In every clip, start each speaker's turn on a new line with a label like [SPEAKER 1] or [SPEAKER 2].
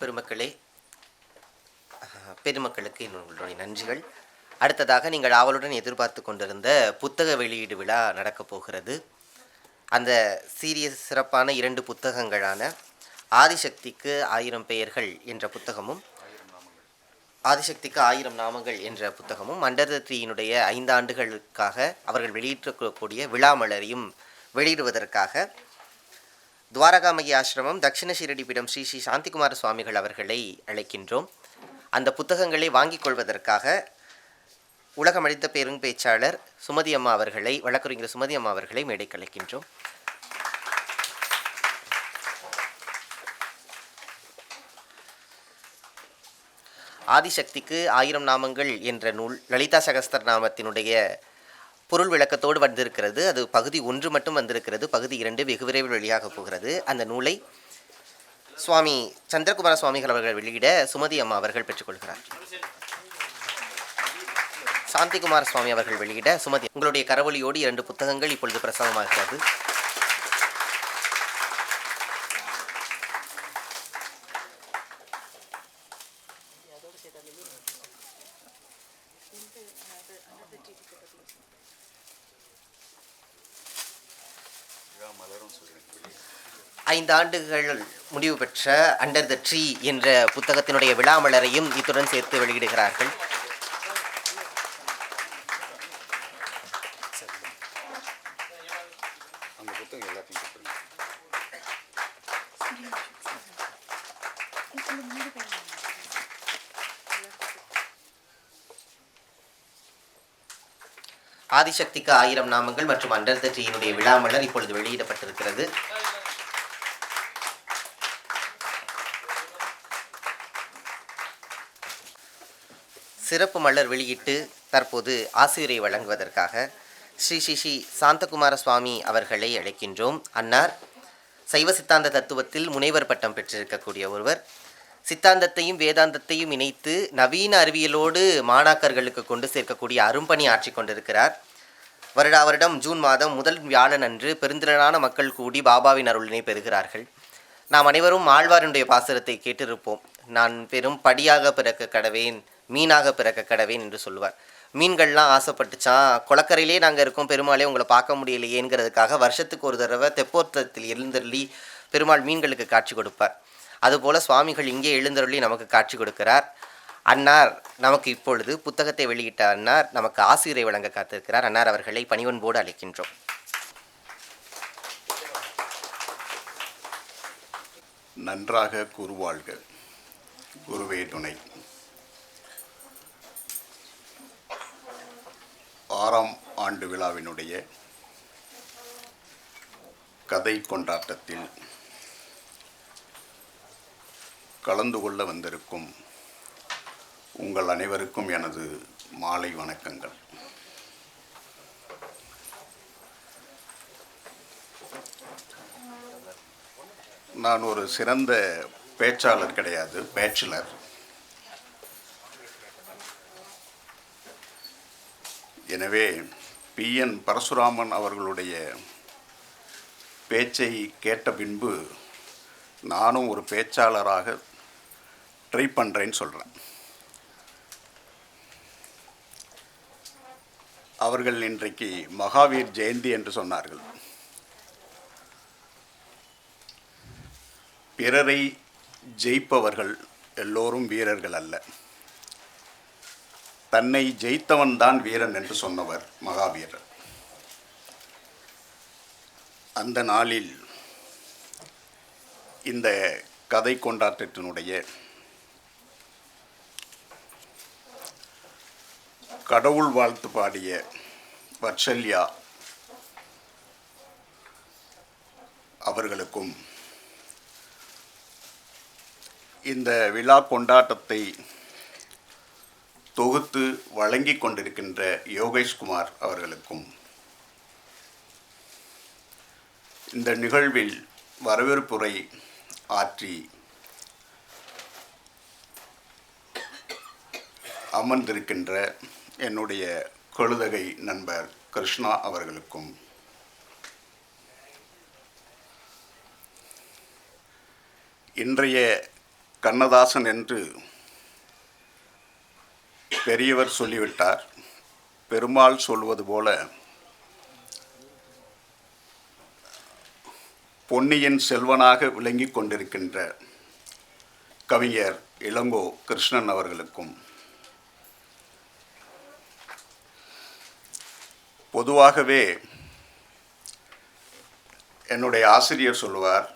[SPEAKER 1] பெருமக்களே பெருமக்களுக்கு என்னுடைய நன்றிகள். அடுத்ததாக நீங்கள் ஆவலுடன் எதிர்பார்த்து கொண்டிருந்த புத்தக வெளியீடு விழா நடக்கப் போகிறது. அந்த சீரிய சிறப்பான இரண்டு புத்தகங்களான ஆதிசக்திக்கு ஆயிரம் பெயர்கள் என்ற புத்தகமும் ஆதிசக்திக்கு ஆயிரம் நாமங்கள் என்ற புத்தகமும் அண்டர் ஐந்து ஆண்டுகளுக்காக அவர்கள் வெளியிட்டிருக்கக்கூடிய விழாமலரையும் வெளியிடுவதற்காக துவாரகாமகி ஆசிரமம் தட்சிண ஷீரடிபீடம் ஸ்ரீ ஸ்ரீ சாந்திகுமார சுவாமிகள் அவர்களை அழைக்கின்றோம். அந்த புத்தகங்களை வாங்கிக் கொள்வதற்காக உலகமளித்த பெரும் பேச்சாளர் சுமதி அம்மா அவர்களை வழக்கறிஞர் சுமதி அம்மா அவர்களை மேடை கலைக்கின்றோம் ஆதிசக்திக்கு ஆயிரம் நாமங்கள் என்ற நூல் லலிதா சகஸ்தர் நாமத்தினுடைய பொருள் விளக்கத்தோடு வந்திருக்கிறது. அது பகுதி ஒன்று மட்டும் வந்திருக்கிறது. பகுதி இரண்டு வெகு விரைவில் வெளியாக போகிறது. அந்த நூலை சுவாமி சந்திரகுமார சுவாமிகள் அவர்கள் வெளியிட சுமதி அம்மா அவர்கள் பெற்றுக்கொள்கிறார் சாந்திகுமார சுவாமி அவர்கள் வெளியிட சுமதி உங்களுடைய கரவொலியோடு இரண்டு புத்தகங்கள் இப்பொழுது பிரசவமாகிறது ஐந்து ஆண்டுகள் முடிவு பெற்ற அண்டர் த ட்ரீ என்ற புத்தகத்தினுடைய விழாமலரையும் இத்துடன் சேர்த்து வெளியிடுகிறார்கள். ஆதிசக்திக்கு ஆயிரம் நாமங்கள் மற்றும் அண்டர் தட்டியினுடைய விழாமலர் இப்பொழுது வெளியிடப்பட்டிருக்கிறது. சிறப்பு மலர் வெளியிட்டு தற்போது ஆசிரியரை வழங்குவதற்காக ஸ்ரீ ஸ்ரீ ஸ்ரீ சாந்தகுமார சுவாமி அவர்களை அழைக்கின்றோம். அன்னார் சைவ சித்தாந்த தத்துவத்தில் முனைவர் பட்டம் பெற்றிருக்கக்கூடிய ஒருவர். சித்தாந்தத்தையும் வேதாந்தத்தையும் இணைத்து நவீன அறிவியலோடு மாணாக்கர்களுக்கு கொண்டு சேர்க்கக்கூடிய அரும்பணி ஆற்றி கொண்டிருக்கிறார். வருடா வருடம் ஜூன் மாதம் முதல் வியாழன் அன்று பெருந்திரளான மக்கள் கூடி பாபாவின் அருளினை பெறுகிறார்கள். நாம் அனைவரும் ஆழ்வாருடைய பாசுரத்தை கேட்டிருப்போம். நான் பெரும் படியாக பிறக்க கடவேன் மீனாக பிறக்க கடவேன் என்று சொல்லுவார் மீன்கள்லாம் ஆசைப்பட்டுச்சான் குளக்கரையிலே நாங்கள் இருக்கோம் பெருமாளே உங்களை பார்க்க முடியலையேங்கிறதுக்காக வருஷத்துக்கு ஒரு தடவை தெப்போர்த்தத்தில் எழுந்தருளி பெருமாள் மீன்களுக்கு காட்சி கொடுப்பார். அதுபோல சுவாமிகள் இங்கே எழுந்தருளி நமக்கு காட்சி கொடுக்கிறார். அன்னார் நமக்கு இப்பொழுது புத்தகத்தை வெளியிட்ட அன்னார் நமக்கு ஆசிரியரை வழங்க காத்திருக்கிறார். அன்னார் அவர்களை பணிவன்போடு அழைக்கின்றோம்.
[SPEAKER 2] நன்றாக கூறுவாள்கள். குருவே துணை. ஆறாம் ஆண்டு விழாவினுடைய கதை கொண்டாட்டத்தில் கலந்து கொள்ள வந்திருக்கும் உங்கள் அனைவருக்கும் எனது மாலை வணக்கங்கள். நான் ஒரு சிறந்த பேச்சாளர் கிடையாது பேச்சுலர். எனவே பிஎன் பரசுராமன் அவர்களுடைய பேச்சை கேட்ட பின்பு நானும் ஒரு பேச்சாளராக ட்ரை பண்ணுறேன்னு சொல்கிறேன் அவர்கள் இன்றைக்கு மகாவீர் ஜெயந்தி என்று சொன்னார்கள். பிறரை ஜெயிப்பவர்கள் எல்லோரும் வீரர்கள் அல்ல. தன்னை ஜெயித்தவன்தான் வீரன் என்று சொன்னவர் மகாவீரர் அந்த நாளில் இந்த கதை கொண்டாட்டத்தினுடைய கடவுள் வாழ்த்து பாடிய வட்சல்யா அவர்களுக்கும் இந்த விழா கொண்டாட்டத்தை தொகுத்து வழங்கி கொண்டிருக்கின்ற யோகேஷ்குமார் அவர்களுக்கும் இந்த நிகழ்வில் வரவேற்புரை ஆற்றி அமர்ந்திருக்கின்ற என்னுடைய கழுதகை நண்பர் கிருஷ்ணா அவர்களுக்கும். இன்றைய கண்ணதாசன் என்று பெரியவர் சொல்லிவிட்டார். பெருமாள் சொல்வது போல பொன்னியின் செல்வனாக விளங்கிக் கொண்டிருக்கின்ற கவிஞர் இளங்கோ கிருஷ்ணன் அவர்களுக்கும். பொதுவாகவே என்னுடைய ஆசிரியர் சொல்லுவார்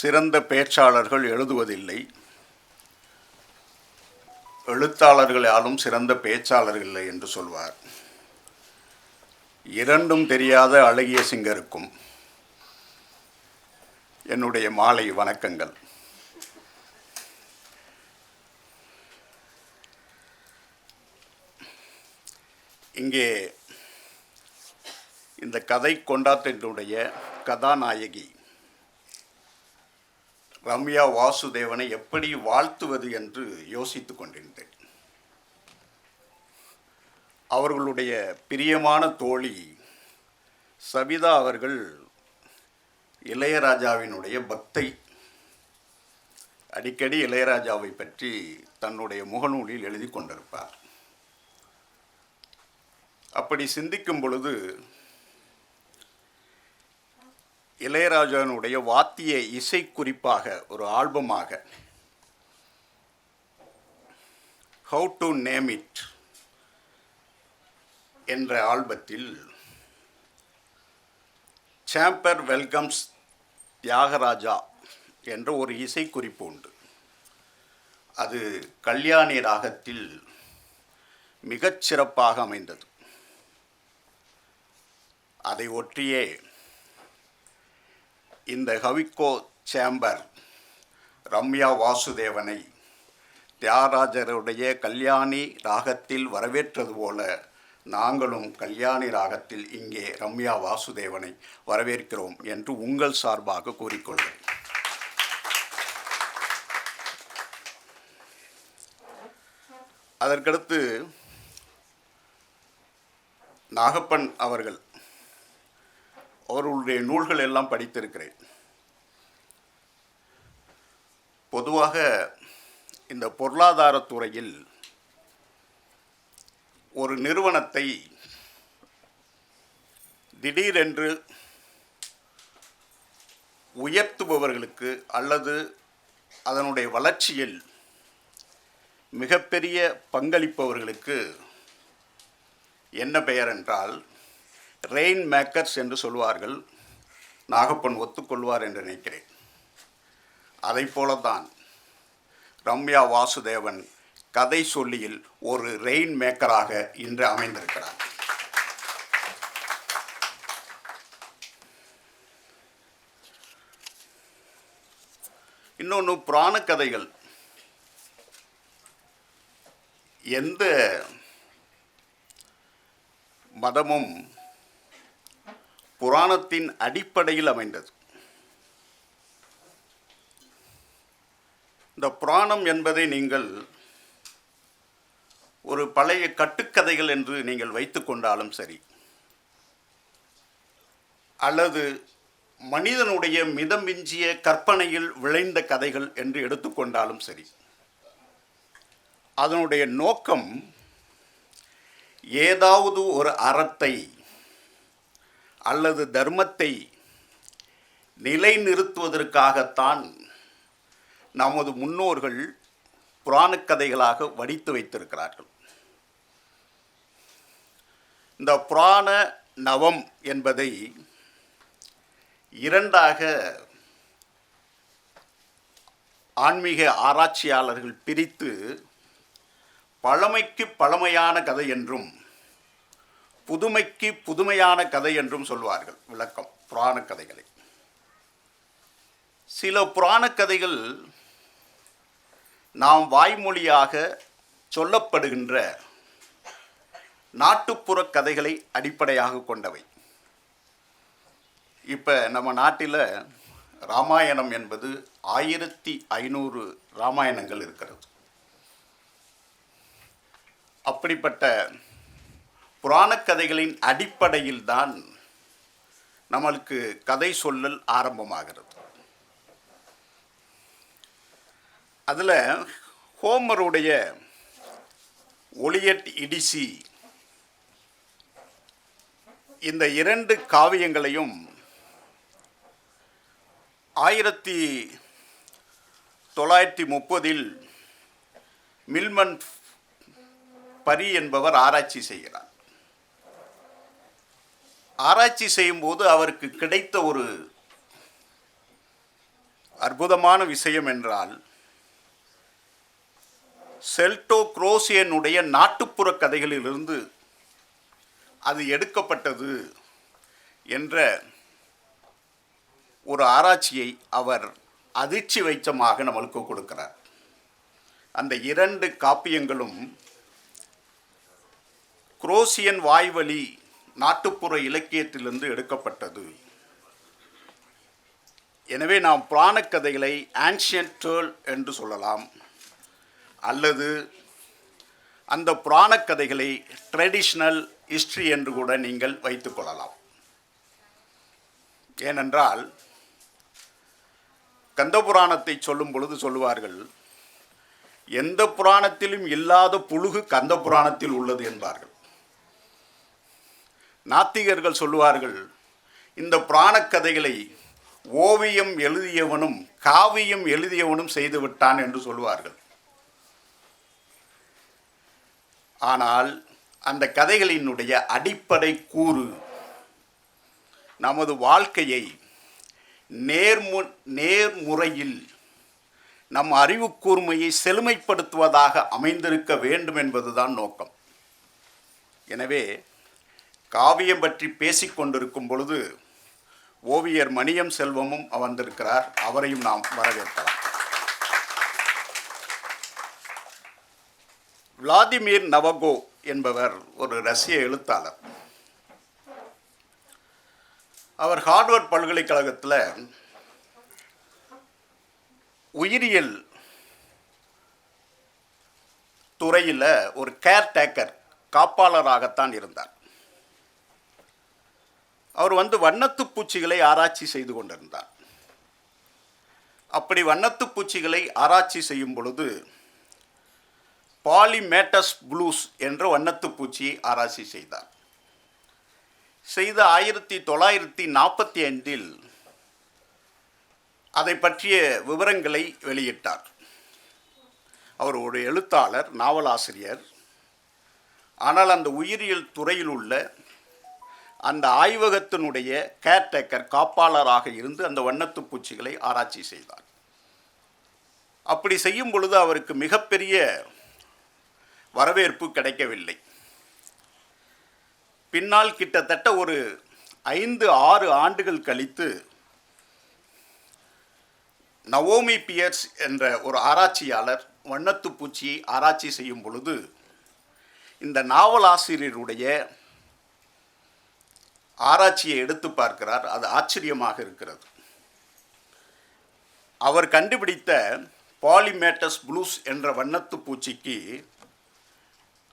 [SPEAKER 2] சிறந்த பேச்சாளர்கள் எழுதுவதில்லை. எழுத்தாளர்கள் யாரும் சிறந்த பேச்சாளர்கள் இல்லை என்று சொல்வார் இரண்டும் தெரியாத அழகிய சிங்கருக்கும் என்னுடைய மாலை வணக்கங்கள். இங்கே இந்த கதை கொண்டாட்டத்தினுடைய கதாநாயகி ரம்யா வாசுதேவனை எப்படி வாழ்த்துவது என்று யோசித்து கொண்டிருந்தேன். அவர்களுடைய பிரியமான தோழி சவிதா அவர்கள் இளையராஜாவினுடைய பக்தை. அடிக்கடி இளையராஜாவை பற்றி தன்னுடைய முகநூலில் எழுதி கொண்டிருப்பார். அப்படி சிந்திக்கும் பொழுது இளையராஜாவினுடைய வாத்திய இசை குறிப்பாக ஒரு ஆல்பமாக ஹவு டு நேம் இட் என்ற ஆல்பத்தில் சாம்பர் வெல்கம்ஸ் தியாகராஜா என்ற ஒரு இசைக்குறிப்பு உண்டு. அது கல்யாணி ராகத்தில் மிகச் சிறப்பாக அமைந்தது. அதை ஒற்றியே இந்த ஹவிக்கோ சேம்பர் ரம்யா வாசுதேவனை தியாகராஜருடைய கல்யாணி ராகத்தில் வரவேற்றது போல நாங்களும் கல்யாணி ராகத்தில் இங்கே ரம்யா வாசுதேவனை வரவேற்கிறோம் என்று உங்கள் சார்பாக கூறிக்கொள்வேன் அதற்கடுத்து நாகப்பன் அவர்கள் அவர்களுடைய நூல்கள் எல்லாம் படித்திருக்கிறேன். பொதுவாக இந்த பொருளாதாரத்துறையில் ஒரு நிறுவனத்தை திடீரென்று உயர்த்துபவர்களுக்கு அல்லது அதனுடைய வளர்ச்சியில் மிகப்பெரிய பங்களிப்பவர்களுக்கு என்ன பெயர் என்றால் ரெயின் மேக்கர்ஸ் என்று சொல்வார்கள் நாகப்பன் ஒத்துக்கொள்வார் என்று நினைக்கிறேன். அதை போலத்தான் ரம்யா வாசுதேவன் கதை சொல்லியில் ஒரு ரெயின் மேக்கராக இன்று அமைந்திருக்கிறார். இன்னொன்று புராண கதைகள் எந்த மதமும் புராணத்தின் அடிப்படையில் அமைந்தது. இந்த புராணம் என்பதை நீங்கள் ஒரு பழைய கட்டுக்கதைகள் என்று நீங்கள் வைத்துக்கொண்டாலும் சரி அல்லது மனிதனுடைய மிதமிஞ்சிய கற்பனையில் விளைந்த கதைகள் என்று எடுத்துக்கொண்டாலும் சரி அதனுடைய நோக்கம் ஏதாவது ஒரு அறத்தை அல்லது தர்மத்தை நிலைநிறுத்துவதற்காகத்தான் நமது முன்னோர்கள் புராணக் கதைகளாக வடித்து வைத்திருக்கிறார்கள். இந்த புராண நவம் என்பதை இரண்டாக ஆன்மீக ஆராய்ச்சியாளர்கள் பிரித்து பழமைக்கு பழமையான கதை என்றும் புதுமைக்கு புதுமையான கதை என்றும் சொல்வார்கள். விளக்கம். புராண கதைகளை. சில புராண கதைகள் நாம் வாய்மொழியாக சொல்லப்படுகின்ற நாட்டுப்புற கதைகளை அடிப்படையாக கொண்டவை. இப்போ நம்ம நாட்டில் ராமாயணம் என்பது ஆயிரத்தி ஐநூறு ராமாயணங்கள் இருக்கிறது. அப்படிப்பட்ட புராணக் கதைகளின் அடிப்படையில் தான் நம்மளுக்கு கதை சொல்லல் ஆரம்பமாகிறது. அதில் ஹோமருடைய ஒளியட் இடிசி இந்த இரண்டு காவியங்களையும் ஆயிரத்தி தொள்ளாயிரத்தி முப்பதில் மில்மன் பரி என்பவர் ஆராய்ச்சி செய்கிறார். ஆராய்ச்சி செய்யும்போது அவருக்கு கிடைத்த ஒரு அற்புதமான விஷயம் என்றால் செல்டோ குரோசியனுடைய நாட்டுப்புற கதைகளிலிருந்து அது எடுக்கப்பட்டது என்ற ஒரு ஆராய்ச்சியை அவர் அதிர்ச்சி வைச்சமாக நம்மளுக்கு கொடுக்கிறார். அந்த இரண்டு காப்பியங்களும் குரோசியன் வாய்வழி நாட்டுப்புற இலக்கியத்திலிருந்து எடுக்கப்பட்டது. எனவே நாம் புராணக் கதைகளை ஆன்ஷியன்ட் டேர்ல் என்று சொல்லலாம். அல்லது அந்த புராணக் கதைகளை ட்ரெடிஷ்னல் ஹிஸ்ட்ரி என்று கூட நீங்கள் வைத்துக்கொள்ளலாம் ஏனென்றால் கந்த புராணத்தை சொல்லும் பொழுது சொல்லுவார்கள் எந்த புராணத்திலும் இல்லாத புழுகு கந்த புராணத்தில் உள்ளது என்பார்கள். நாத்திகர்கள் சொல்லுவார்கள் இந்த புராணக் கதைகளை ஓவியம் எழுதியவனும் காவியம் எழுதியவனும் செய்துவிட்டான் என்று சொல்லுவார்கள். ஆனால் அந்த கதைகளினுடைய அடிப்படை கூறு நமது வாழ்க்கையை நேர்மு நேர்முறையில் நம் அறிவு கூர்மையை செழுமைப்படுத்துவதாக அமைந்திருக்க வேண்டும் என்பதுதான் நோக்கம். எனவே காவியம் பற்றி பேசிக்கொண்டிருக்கும் பொழுது ஓவியர் மணியம் செல்வமும் அமர்ந்திருக்கிறார். அவரையும் நாம் வரவேற்கலாம். விளாதிமிர் நவகோ என்பவர் ஒரு ரஷ்ய எழுத்தாளர். அவர் ஹார்வர்ட் பல்கலைக்கழகத்தில் உயிரியல் துறையில் ஒரு கேர் டேக்கர் காப்பாளராகத்தான் இருந்தார். அவர் வந்து வண்ணத்து பூச்சிகளை ஆராய்ச்சி செய்து கொண்டிருந்தார். அப்படி வண்ணத்து பூச்சிகளை ஆராய்ச்சி செய்யும் பொழுது பாலிமேட்டஸ் ப்ளூஸ் என்ற வண்ணத்து பூச்சியை ஆராய்ச்சி செய்தார். செய்த ஆயிரத்தி தொள்ளாயிரத்தி நாற்பத்தி ஐந்தில் அதை பற்றிய விவரங்களை வெளியிட்டார். அவர் ஒரு எழுத்தாளர் நாவலாசிரியர். ஆனால் அந்த உயிரியல் துறையில் உள்ள அந்த ஆய்வகத்தினுடைய கேர்டேக்கர் காப்பாளராக இருந்து அந்த வண்ணத்து பூச்சிகளை ஆராய்ச்சி செய்தார். அப்படி செய்யும் பொழுது அவருக்கு மிகப்பெரிய வரவேற்பு கிடைக்கவில்லை. பின்னால் கிட்டத்தட்ட ஒரு ஐந்து ஆறு ஆண்டுகள் கழித்து நவோமி பியர்ஸ் என்ற ஒரு ஆராய்ச்சியாளர் வண்ணத்து பூச்சியை ஆராய்ச்சி செய்யும் பொழுது இந்த நாவலாசிரியருடைய ஆராய்ச்சியை எடுத்து பார்க்கிறார். அது ஆச்சரியமாக இருக்கிறது. அவர் கண்டுபிடித்த பாலிமேட்டஸ் ப்ளூஸ் என்ற வண்ணத்து பூச்சிக்கு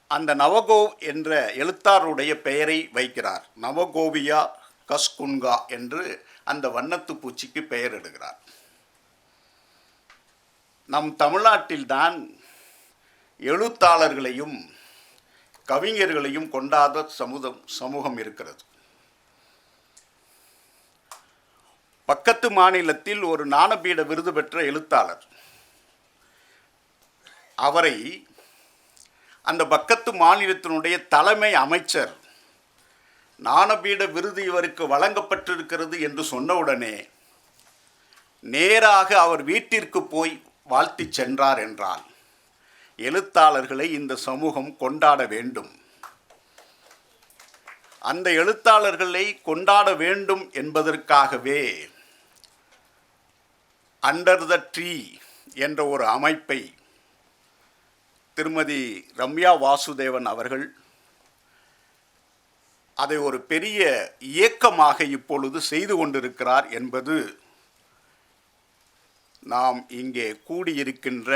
[SPEAKER 2] அந்த நவகோவ் என்ற எழுத்தாருடைய பெயரை வைக்கிறார். நவகோவியா கஸ்குன்கா என்று அந்த வண்ணத்து பூச்சிக்கு பெயர் இடுகிறார். நம் தமிழ்நாட்டில்தான் எழுத்தாளர்களையும் கவிஞர்களையும் கொண்டாத சமூகம் சமூகம் இருக்கிறது. பக்கத்து மாநிலத்தில் ஒரு ஞானபீட விருது பெற்ற எழுத்தாளர். அவரை அந்த பக்கத்து மாநிலத்தினுடைய தலைமை அமைச்சர் ஞானபீட விருது இவருக்கு வழங்கப்பட்டிருக்கிறது என்று சொன்னவுடனே நேராக அவர் வீட்டிற்கு போய் வாழ்த்தி சென்றார் என்றால் எழுத்தாளர்களை இந்த சமூகம் கொண்டாட வேண்டும். அந்த எழுத்தாளர்களை கொண்டாட வேண்டும் என்பதற்காகவே அண்டர் த ட்ரீ என்ற ஒரு அமைப்பை திருமதி ரம்யா வாசுதேவன் அவர்கள் அதை ஒரு பெரிய இயக்கமாக இப்பொழுது செய்து கொண்டிருக்கிறார் என்பது நாம் இங்கே கூடியிருக்கின்ற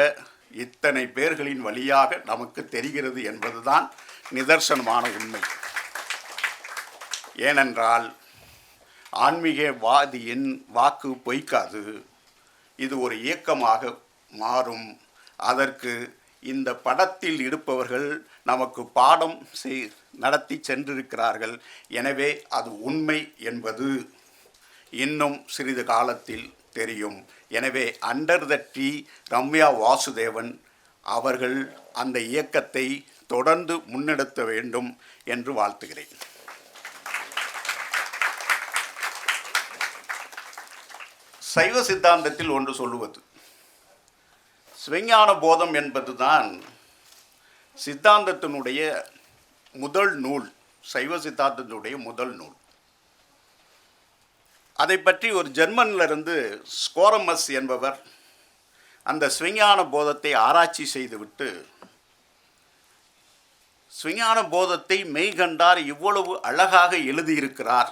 [SPEAKER 2] இத்தனை பேர்களின் வழியாக நமக்கு தெரிகிறது என்பதுதான் நிதர்சனமான உண்மை. ஏனென்றால் ஆன்மீகவாதியின் வாக்கு பொய்க்காது. இது ஒரு இயக்கமாக மாறும். அதற்கு இந்த படத்தில் இருப்பவர்கள் நமக்கு பாடம் செய் நடத்தி சென்றிருக்கிறார்கள். எனவே அது உண்மை என்பது இன்னும் சிறிது காலத்தில் தெரியும். எனவே under the tree Ramya Vasudevan அவர்கள் அந்த இயக்கத்தை தொடர்ந்து முன்னெடுத்த வேண்டும் என்று வாழ்த்துகிறேன். சைவ சித்தாந்தத்தில் ஒன்று சொல்லுவது. சிவஞான போதம் என்பதுதான் சித்தாந்தத்தினுடைய முதல் நூல் சைவ சித்தாந்தத்தினுடைய முதல் நூல். அதை பற்றி ஒரு ஜெர்மனிலிருந்து ஸ்கோரமஸ் என்பவர் அந்த ஸ்விஞான போதத்தை ஆராய்ச்சி செய்துவிட்டு ஸ்விஞான போதத்தை மெய்கண்டார் இவ்வளவு அழகாக எழுதியிருக்கிறார்.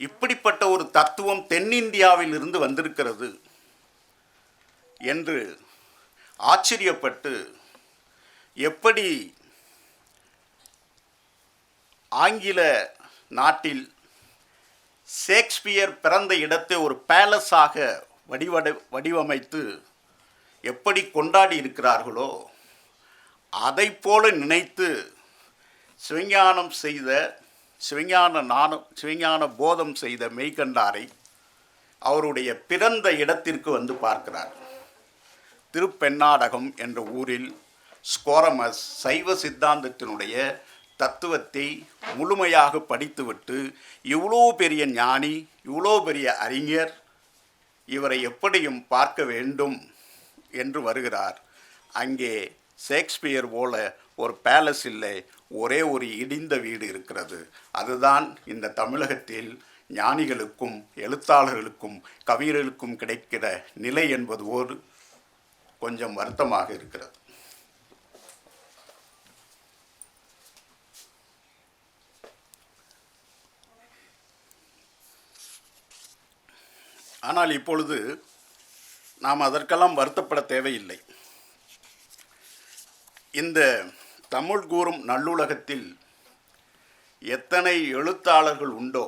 [SPEAKER 2] இப்படிப்பட்ட ஒரு தத்துவம் தென்னிந்தியாவில் இருந்து வந்திருக்கிறது என்று ஆச்சரியப்பட்டு எப்படி ஆங்கில நாட்டில் ஷேக்ஸ்பியர் பிறந்த இடத்தை ஒரு பேலஸாக வடிவடை வடிவமைத்து எப்படி கொண்டாடி இருக்கிறார்களோ அதை போல நினைத்து சிவஞானம் செய்த சிவஞான நாணம் சிவஞான போதம் செய்த மெய்கண்டாரை அவருடைய பிறந்த இடத்திற்கு வந்து பார்க்கிறார். திருப்பெண்ணாடகம் என்ற ஊரில் ஸ்கோரமஸ் சைவ சித்தாந்தத்தினுடைய தத்துவத்தை முழுமையாக படித்துவிட்டு இவ்வளோ பெரிய ஞானி இவ்வளோ பெரிய அறிஞர் இவரை எப்படியும் பார்க்க வேண்டும் என்று வருகிறார். அங்கே ஷேக்ஸ்பியர் போல ஒரு பேலஸ் இல்லை ஒரே ஒரு இடிந்த வீடு இருக்கிறது. அதுதான் இந்த தமிழகத்தில் ஞானிகளுக்கும் எழுத்தாளர்களுக்கும் கவிஞர்களுக்கும் கிடைக்கிற நிலை என்பது ஒரு கொஞ்சம் வருத்தமாக இருக்கிறது. ஆனால் இப்பொழுது நாம் அதற்கெல்லாம் வருத்தப்பட தேவையில்லை. இந்த தமிழ் கூறும் நல்லுலகத்தில் எத்தனை எழுத்தாளர்கள் உண்டோ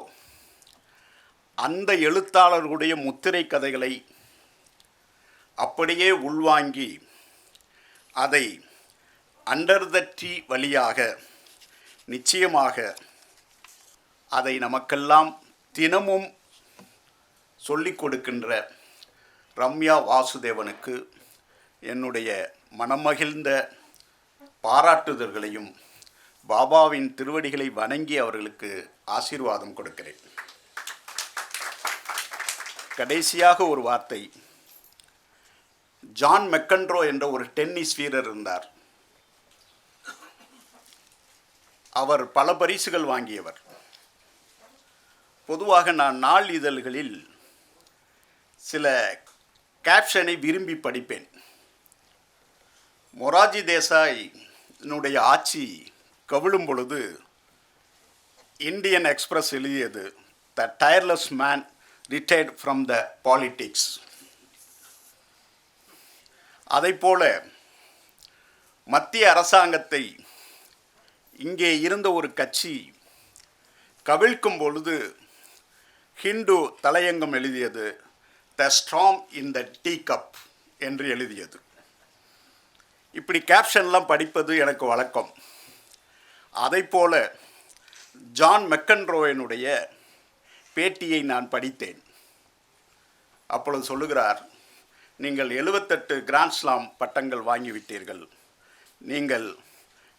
[SPEAKER 2] அந்த எழுத்தாளர்களுடைய முத்திரை கதைகளை அப்படியே உள்வாங்கி அதை அண்டர்தற்றி வழியாக நிச்சயமாக அதை நமக்கெல்லாம் தினமும் சொல்லிக் கொடுக்கின்ற ரம்யா வாசுதேவனுக்கு என்னுடைய மனமகிழ்ந்த பாராட்டுதல்களையும் பாபாவின் திருவடிகளை வணங்கி அவர்களுக்கு ஆசீர்வாதம் கொடுக்கிறேன். கடைசியாக ஒரு வார்த்தை. ஜான் மெக்கன்ட்ரோ என்ற ஒரு டென்னிஸ் வீரர் இருந்தார். அவர் பல பரிசுகள் வாங்கியவர். பொதுவாக நான் நாள் இதழ்களில் சில கேப்ஷனை விரும்பி படிப்பேன். மொராஜி தேசாய் என்னுடைய ஆட்சி கவிழும் பொழுது இந்தியன் எக்ஸ்பிரஸ் எழுதியது the tireless man retired from the politics அதைப்போல மத்திய அரசாங்கத்தை இங்கே இருந்த ஒரு கட்சி கவிழ்க்கும் பொழுது ஹிந்து தலையங்கம் எழுதியது the strong in the tea cup என்று எழுதியது. இப்படி கேப்ஷன்லாம் படிப்பது எனக்கு வழக்கம். அதைப்போல ஜான் மெக்கன்ரோயனுடைய பேட்டியை நான் படித்தேன். அப்பொழுது சொல்லுகிறார் நீங்கள் எழுபத்தெட்டு கிராண்ட் ஸ்லாம் பட்டங்கள் வாங்கிவிட்டீர்கள். நீங்கள்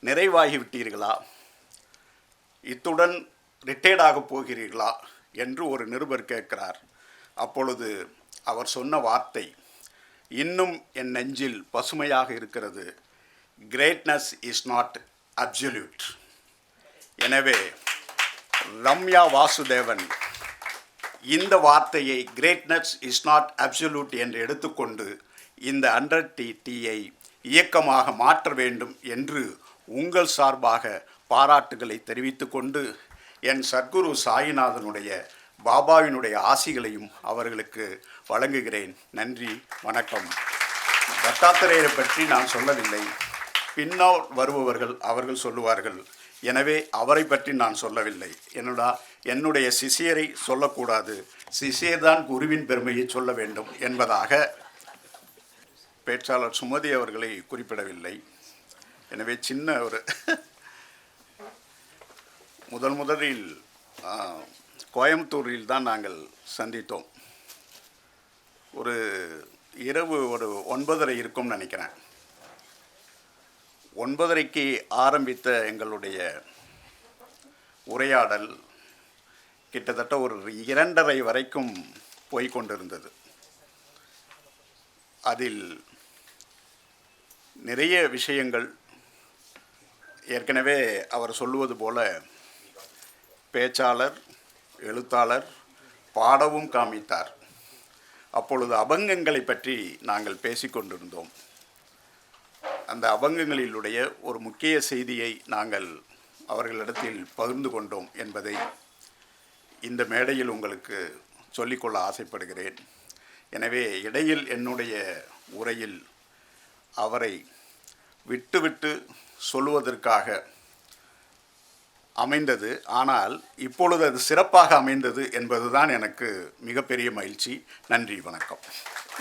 [SPEAKER 2] நிறைவாகிவிட்டீர்களா? இத்துடன் ரிட்டையர்ட் ஆகப் போகிறீர்களா? என்று ஒரு நிருபர் கேட்கிறார். அப்பொழுது அவர் சொன்ன வார்த்தை இன்னும் என் நெஞ்சில் பசுமையாக இருக்கிறது. கிரேட்னஸ் இஸ் நாட் அப்சல்யூட் எனவே ரம்யா வாசுதேவன் இந்த வார்த்தையை கிரேட்னஸ் இஸ் நாட் அப்சல்யூட் என்று எடுத்துக்கொண்டு இந்த ஹண்ட்ரட் டி டீயை இயக்கமாக மாற்ற வேண்டும் என்று உங்கள் சார்பாக பாராட்டுகளை தெரிவித்துக்கொண்டு என் சத்குரு சாயிநாதனுடைய பாபாவினுடைய ஆசிகளையும் அவர்களுக்கு வழங்குகிறேன். நன்றி வணக்கம். தத்தாத்திரேயரை பற்றி நான் சொல்லவில்லை. பின்னால் வருபவர்கள் அவர்கள் சொல்லுவார்கள். எனவே அவரை பற்றி நான் சொல்லவில்லை. என்னடா என்னுடைய சிஷியரை சொல்லக்கூடாது. சிஷியர் தான் குருவின் பெருமையை சொல்ல வேண்டும் என்பதாக பேச்சாளர் சுமதி அவர்களை குறிப்பிடவில்லை. எனவே சின்ன ஒரு முதல் முதலில் கோயம்புத்தூரில் தான் நாங்கள் சந்தித்தோம். ஒரு இரவு ஒரு ஒன்பதரை இருக்கும்னு நினைக்கிறேன். ஒன்பதரைக்கு ஆரம்பித்த எங்களுடைய உரையாடல் கிட்டத்தட்ட ஒரு இரண்டரை வரைக்கும் போய்க் கொண்டிருந்தது. அதில் நிறைய விஷயங்கள் ஏற்கனவே அவர் சொல்லுவது போல பேச்சாளர் எழுத்தாளர் பாடவும் காமித்தார். அப்பொழுது அபங்கங்களை பற்றி நாங்கள் பேசிக்கொண்டிருந்தோம் அந்த அபங்கங்களிலுடைய ஒரு முக்கிய செய்தியை நாங்கள் அவர்களிடத்தில் பகிர்ந்து கொண்டோம் என்பதை இந்த மேடையில் உங்களுக்கு சொல்லிக்கொள்ள ஆசைப்படுகிறேன். எனவே இடையில் என்னுடைய உரையில் அவரை விட்டுவிட்டு சொல்லுவதற்காக அமைந்தது. ஆனால் இப்பொழுது அது சிறப்பாக அமைந்தது என்பதுதான் எனக்கு மிகப்பெரிய மகிழ்ச்சி. நன்றி வணக்கம்.